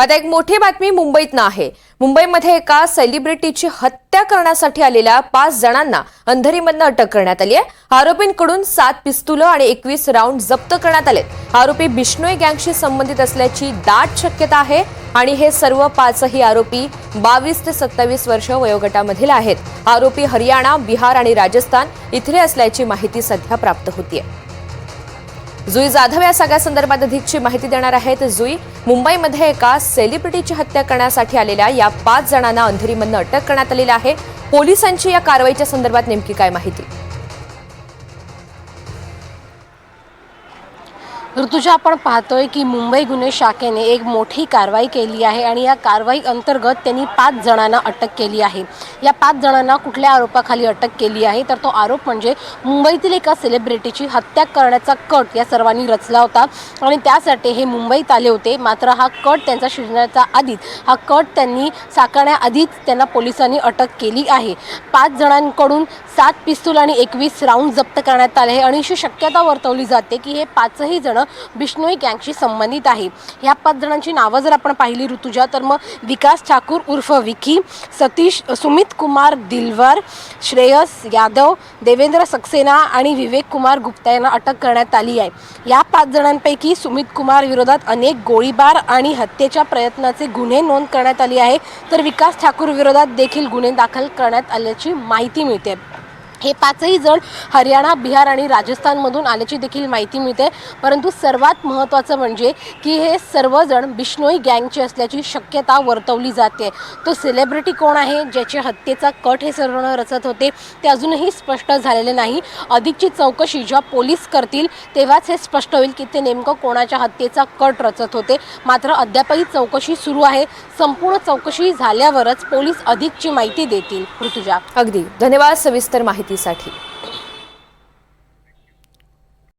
आता एक मोठी बातमी मुंबईतनं आहे. मुंबईमध्ये एका सेलिब्रिटीची हत्या करण्यासाठी आलेल्या पाच जणांना अंधेरीमधनं अटक करण्यात आली आहे. आरोपींकडून सात पिस्तुलं आणि एकवीस राऊंड जप्त करण्यात आले आरोपी बिष्णोई गँगशी संबंधित असल्याची दाट शक्यता आहे आणि हे सर्व पाचही आरोपी बावीस ते सत्तावीस वर्ष वयोगटामधील आहेत. आरोपी हरियाणा बिहार आणि राजस्थान इथले असल्याची माहिती सध्या प्राप्त होतीये. जुई जाधव या सगळ्या संदर्भात अधिकची माहिती देणार आहेत. जुई मुंबईमध्ये एका सेलिब्रिटीची हत्या करण्यासाठी आलेल्या या पाच जणांना अंधेरीमधनं अटक करण्यात आलेली आहे. पोलिसांची या कारवाईच्या संदर्भात नेमकी काय माहिती? ऋतुजा आपण पाहतोय की मुंबई गुन्हे शाखेने एक मोठी कारवाई केली आहे आणि या कारवाई अंतर्गत त्यांनी पाच जणांना अटक केली आहे. या पाच जणांना कुठल्या आरोपाखाली अटक केली आहे? तर तो आरोप म्हणजे मुंबईतील एका सेलिब्रिटीची हत्या करण्याचा कट या सर्वांनी रचला होता. आणि त्यासाठी हे मुंबईत आले होते. मात्र हा कट त्यांचा शिजण्याच्या आधीच हा कट त्यांनी साकारण्याआधीच त्यांना पोलिसांनी अटक केली आहे. पाच जणांकडून सात पिस्तूल आणि एकवीस राऊंड जप्त करण्यात आले आहे. आणि अशी शक्यता वर्तवली जाते की हे पाचही जण बिश्नोई गँगशी संबंधित आहे. ह्या पाच जणांची नावं जर आपण पाहिली ऋतुजा तर मग विकास ठाकूर उर्फ विकी सतीश सुमित कुमार दिलवर श्रेयस यादव देवेंद्र सक्सेना आणि विवेक कुमार गुप्ता यांना अटक करण्यात आली आहे. या पाच जणांपैकी सुमित कुमार विरोधात अनेक गोळीबार आणि हत्येच्या प्रयत्नाचे गुन्हे नोंद करण्यात आले आहे तर विकास ठाकूर विरोधात देखील गुन्हे दाखल करण्यात आल्याची माहिती मिळते. हे पाचही जण हरियाणा बिहार आणि राजस्थानमधून आल्याची देखील माहिती मिळते. परंतु सर्वात महत्त्वाचं म्हणजे की हे सर्वजण बिश्नोई गँगचे असल्याची शक्यता वर्तवली जाते. तो सेलिब्रिटी कोण आहे? ज्याचे हत्येचा कट हे सर्व रचत होते ते अजूनही स्पष्ट झालेले नाही. अधिकची चौकशी जेव्हा पोलीस करतील तेव्हाच हे स्पष्ट होईल की ते नेमकं कोणाच्या हत्येचा कट रचत होते. मात्र अद्यापही चौकशी सुरू आहे. संपूर्ण चौकशी झाल्यावरच पोलीस अधिकची माहिती देतील. ऋतुजा. अगदी. धन्यवाद. सविस्तर माहिती माहितीसाठी